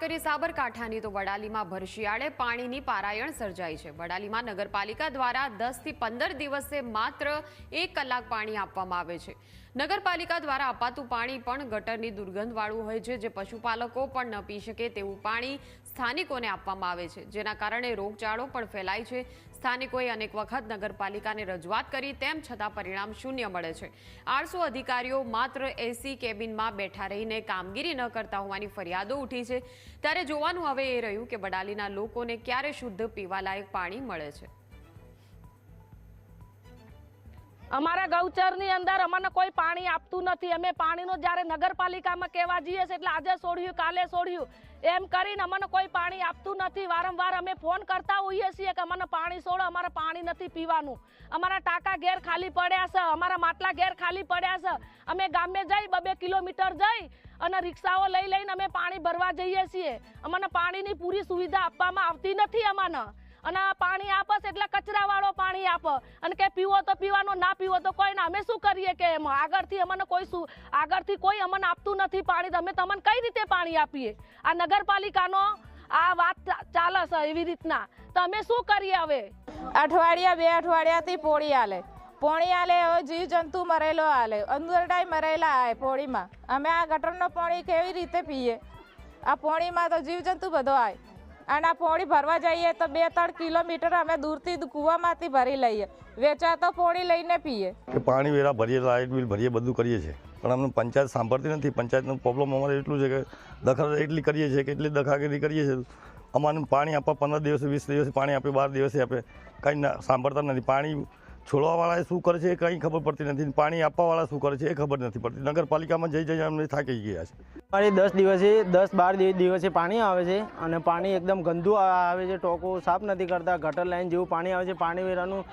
કરી સાબરકાંઠાની તો વડાલીમાં ભરશિયાળે પાણીની પારાયણ સર્જાઈ છે. વડાલીમાં નગરપાલિકા દ્વારા દસથી પંદર દિવસે માત્ર એક કલાક પાણી આપવામાં આવે છે. નગરપાલિકા દ્વારા અપાતું પાણી પણ ગટરની દુર્ગંધવાળું હોય છે, જે પશુપાલકો પણ ન પી શકે તેવું પાણી સ્થાનિકોને આપવામાં આવે છે, જેના કારણે રોગચાળો પણ ફેલાય છે. સ્થાનિકોએ અનેક વખત નગરપાલિકાને રજૂઆત કરી, તેમ છતાં પરિણામ શૂન્ય મળે છે. આળસુ અધિકારીઓ માત્ર એસી કેબિનમાં બેઠા રહીને કામગીરી ન કરતા હોવાની ફરિયાદો ઉઠી છે. ત્યારે જોવાનું હવે એ રહ્યું કે બડાલીના લોકોને ક્યારે શુદ્ધ પીવાલાયક પાણી મળે છે. અમારા ગૌચરની અંદર અમને કોઈ પાણી આપતું નથી. અમે પાણીનો જ્યારે નગરપાલિકામાં કહેવા જઈએ છીએ એટલે આજે છોડ્યું કાલે છોડ્યું એમ કરીને અમને કોઈ પાણી આપતું નથી. વારંવાર અમે ફોન કરતા હોઈએ છીએ કે અમને પાણી છોડો અમારે પાણી નથી પીવાનું. અમારા ટાંકા ઘેર ખાલી પડ્યા છે, અમારા માટલા ઘેર ખાલી પડ્યા છે. અમે ગામે જઈ, બબે કિલોમીટર જઈ અને રિક્ષાઓ લઈ લઈને અમે પાણી ભરવા જઈએ છીએ. અમને પાણીની પૂરી સુવિધા આપવામાં આવતી નથી અમને. અને પાણી આપસ એટલે પાણી આપ. અને કે પીવો તો પીવાનો, ના પીવો તો કોઈ ના. અમે શું કરીએ કે એમ? આગળથી અમને કોઈ શું આગળથી કોઈ અમને આપતું નથી પાણી તો અમે તમને કઈ રીતે પાણી આપીએ? આ નગરપાલિકાનો આ વાત ચાલે છે એવી રીતના. તો અમે શું કરીએ હવે? અઠવાડિયા બે અઠવાડિયાથી પોળી આલે. પોણી આલે, હવે જીવ જંતુ મરેલો આલે. અંદરડાય મરેલા આવે પોળીમાં અમે આ ગટરનો પોણી કેવી રીતે પીએ? આ પોણીમાં તો જીવજંતુ બધો આય. અને આ પોણી ભરવા જઈએ તો બે ત્રણ કિલોમીટર અમે દૂરથી કૂવામાંથી ભરી લઈએ. વેચાતો પોણી લઈને પીએ. કે પાણી વેરા ભરીએ, લાઇટ બિલ ભરીએ, બધું કરીએ છીએ. પણ અમને પંચાયત સાંભળતી નથી. પંચાયતનો પ્રોબ્લેમ અમારે એટલું છે કે દખલ એટલી કરીએ છીએ કે એટલી દખાગીરી કરીએ છીએ. અમારે પાણી આપવા પંદર દિવસે, વીસ દિવસે પાણી આપે, બાર દિવસે આપે. કંઈ સાંભળતા નથી. પાણી છોડવાવાળાએ શું કરે છે એ કંઈ ખબર પડતી નથી. પાણી આપવાવાળા શું કરે છે એ ખબર નથી પડતી. નગરપાલિકામાં જઈ જઈને અમને થાકી ગયા છે. અમારે દસ દિવસે, દસ બાર દિવ- દિવસે પાણી આવે છે અને પાણી એકદમ ગંદુ આવે છે, ટોકો સાફ નથી કરતા, ગટર લાઈન જેવું પાણી આવે છે. પાણી વેરાનું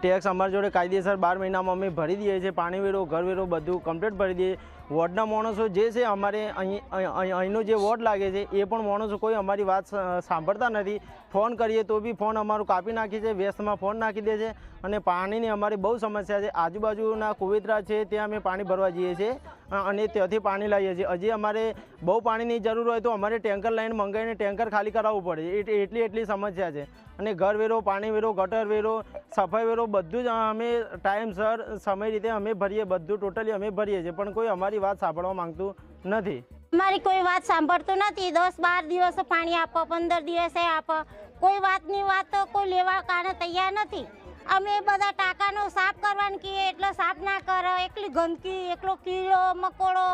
ટેક્સ અમારી જોડે કાયદેસર બાર મહિનામાં અમે ભરી દઈએ છીએ. પાણી વેરો, ઘર વેરો બધું કમ્પ્લીટ ભરી દઈએ. વોર્ડના માણસો જે છે અમારે અહીં, અહીં- અહીં- અહીંનો જે વોર્ડ લાગે છે, એ પણ માણસો કોઈ અમારી વાત સાંભળતા નથી. ફોન કરીએ તો બી ફોન અમારું કાપી નાખી છે, વ્યસ્તમાં ફોન નાખી દે છે અને પાણીની અમારી બહુ સમસ્યા છે. આજુબાજુના કુવેતરા છે, ત્યાં અમે પાણી ભરવા જઈએ છીએ. અને ત્યાંથી પાણી લાવીએ છીએ. હજી અમારે બહુ પાણીની જરૂર હોય તો અમારે ટેન્કર લાઈન મંગાવીને ટેન્કર ખાલી કરાવવું પડે. એટ- એટલી એટલી સમસ્યા છે. અને ઘર વેરો, પાણી વેરો, ગટર વેરો, સફાઈ વેરો બધું જ અમે ટાઈમસર સમય રીતે અમે ભરીએ, બધું ટોટલી અમે ભરીએ છીએ. પણ કોઈ અમારી વાત સાંભળવા માંગતું નથી. અમારી કોઈ વાત સાંભળતું નથી. દસ બાર દિવસે પાણી આપો, પંદર દિવસે આપો. કોઈ વાતની વાત કોઈ લેવા કારણે તૈયાર નથી. અમે બધા ટાંકાનો સાફ કરવાનું કહીએ એટલે સાફ ના કરે એટલી ગંદકી, એકલો કીડો, મકોડો,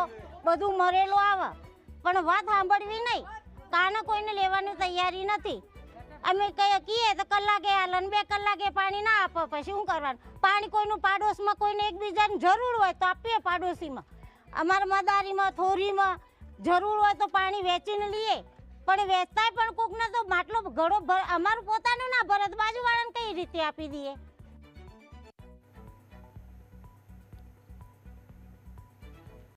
બધું મરેલું આવે. પણ વાત સાંભળવી નહીં, કાને કોઈને લેવાની તૈયારી નથી. અમે કહીએ કહીએ તો કલાકે હાલન, બે કલાકે પાણી ના આપો, પછી શું કરવાનું? પાણી કોઈનું પાડોશમાં કોઈને એકબીજાની જરૂર હોય તો આપીએ પાડોશીમાં. અમારા મદારીમાં, થોરીમાં જરૂર હોય તો પાણી વેચીને લઈએ પણ વેચતાય પણ કોકને તો માટલો ઘડો અમારું પોતાનું ના ભરત બાજુવાળાને કઈ રીતે આપી દઈએ?